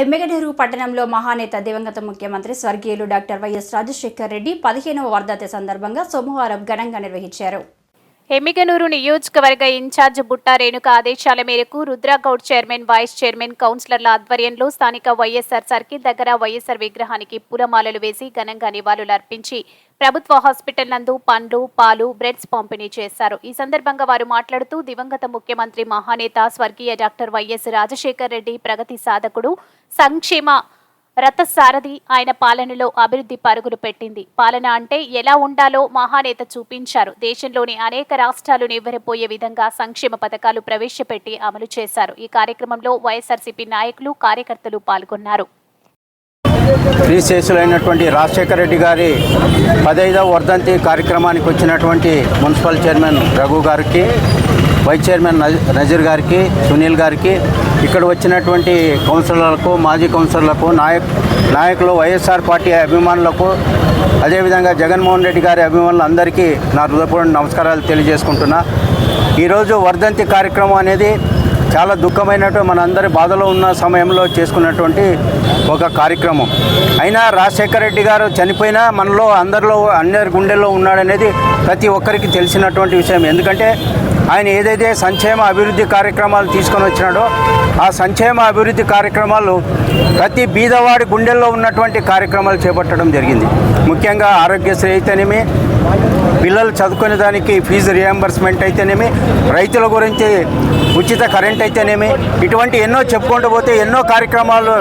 ఎమ్మెగడేరు పట్టణంలో మహానేత దివంగత ముఖ్యమంత్రి స్వర్గీయులు డాక్టర్ వైఎస్ రాజశేఖర్ రెడ్డి పదిహేనవ వర్ధంతి సందర్భంగా సోమవారం ఘనంగా నిర్వహించారు. ఎమ్మిగనూరు నియోజకవర్గ ఇన్ఛార్జ్ బుట్టా రేణుక ఆదేశాల మేరకు రుద్రాగౌడ్ చైర్మన్ వైస్ చైర్మన్ కౌన్సిలర్ల ఆధ్వర్యంలో స్థానిక వైఎస్ఆర్ సర్కిల్ దగ్గర వైఎస్ఆర్ విగ్రహానికి పూలమాలలు వేసి ఘనంగా నివాళులర్పించి ప్రభుత్వ హాస్పిటల్ నందు పండ్లు పాలు బ్రెడ్స్ పంపిణీ చేశారు. ఈ సందర్భంగా వారు మాట్లాడుతూ దివంగత ముఖ్యమంత్రి మహానేత స్వర్గీయ డాక్టర్ వైఎస్ రాజశేఖర్ రెడ్డి ప్రగతి సాధకుడు సంక్షేమ రథసారథి ఆయన పాలనలో అభివృద్ధి పరుగులు పెట్టింది. పాలన అంటే ఎలా ఉండాలో మహానేత చూపించారు. దేశంలోని అనేక రాష్ట్రాలు నివ్వెరపోయే విధంగా సంక్షేమ పథకాలు ప్రవేశపెట్టి అమలు చేశారు. ఈ కార్యక్రమంలో వైఎస్ఆర్సీపీ నాయకులు కార్యకర్తలు పాల్గొన్నారు. శ్రీశేషులైనటువంటి రాజశేఖర రెడ్డి గారి పదైదవ వర్ధంతి కార్యక్రమానికి వచ్చినటువంటి మున్సిపల్ చైర్మన్ రఘు గారికి వైస్ చైర్మన్ నజీర్ గారికి సునీల్ గారికి ఇక్కడ వచ్చినటువంటి కౌన్సిలర్లకు మాజీ కౌన్సిలర్లకు నాయక్ నాయకులు వైఎస్ఆర్ పార్టీ అభిమానులకు అదేవిధంగా జగన్మోహన్ రెడ్డి గారి అభిమానులు అందరికీ నా హృదయపూర్వక నమస్కారాలు తెలియజేసుకుంటున్నా. ఈరోజు వర్ధంతి కార్యక్రమం అనేది చాలా దుఃఖమైనటువంటి మనందరి బాధలో ఉన్న సమయంలో చేసుకున్నటువంటి ఒక కార్యక్రమం. అయినా రాజశేఖర రెడ్డి గారు చనిపోయినా మనలో అందరిలో అందరి గుండెల్లో ఉన్నాడనేది ప్రతి ఒక్కరికి తెలిసినటువంటి విషయం. ఎందుకంటే ఆయన ఏదైతే సంక్షేమ అభివృద్ధి కార్యక్రమాలు తీసుకొని వచ్చినాడో ఆ సంక్షేమ అభివృద్ధి కార్యక్రమాలు ప్రతి బీదవాడి గుండెల్లో ఉన్నటువంటి కార్యక్రమాలు చేపట్టడం జరిగింది. ముఖ్యంగా ఆరోగ్యశ్రీ అయితేనేమి పిల్లలు చదువుకునే దానికి ఫీజు రియంబర్స్మెంట్ అయితేనేమి రైతుల గురించి ఉచిత కరెంట్ అయితేనేమి? ఇటువంటి ఎన్నో చెప్పుకుంటూ పోతే ఎన్నో కార్యక్రమాలు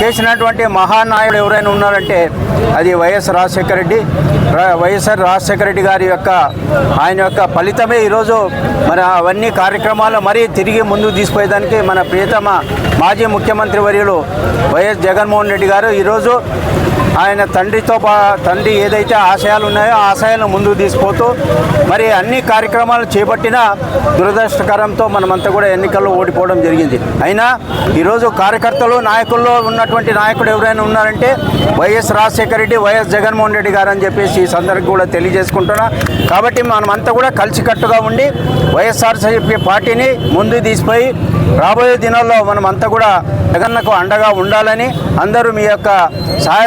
చేసినటువంటి మహానాయుడు ఎవరైనా ఉన్నారంటే అది వైఎస్ రాజశేఖర రెడ్డి. వైఎస్ఆర్ రాజశేఖర రెడ్డి గారి యొక్క ఆయన యొక్క ఫలితమే ఈరోజు మన అవన్నీ కార్యక్రమాలు మరీ తిరిగి ముందుకు తీసుకుపోయేదానికి మన ప్రియతమ మాజీ ముఖ్యమంత్రి వర్యులు వైఎస్ జగన్మోహన్ రెడ్డి గారు ఈరోజు ఆయన తండ్రితో పా తండ్రి ఏదైతే ఆశయాలు ఉన్నాయో ఆశయాలను ముందుకు తీసుకుపోతూ మరి అన్ని కార్యక్రమాలు చేపట్టినా దురదృష్టకరంతో మనమంతా కూడా ఎన్నికల్లో ఓడిపోవడం జరిగింది. అయినా ఈరోజు కార్యకర్తలు నాయకుల్లో ఉన్నటువంటి నాయకుడు ఎవరైనా ఉన్నారంటే వైఎస్ రాజశేఖర రెడ్డి వైఎస్ జగన్మోహన్ రెడ్డి గారు అని చెప్పేసి ఈ సందర్భం కూడా తెలియజేసుకుంటున్నా. కాబట్టి మనమంతా కూడా కలిసికట్టుగా ఉండి వైఎస్ఆర్సీపీ పార్టీని ముందుకు తీసిపోయి రాబోయే దినాల్లో మనమంతా కూడా జగన్నకు అండగా ఉండాలని అందరూ మీ యొక్క సహాయ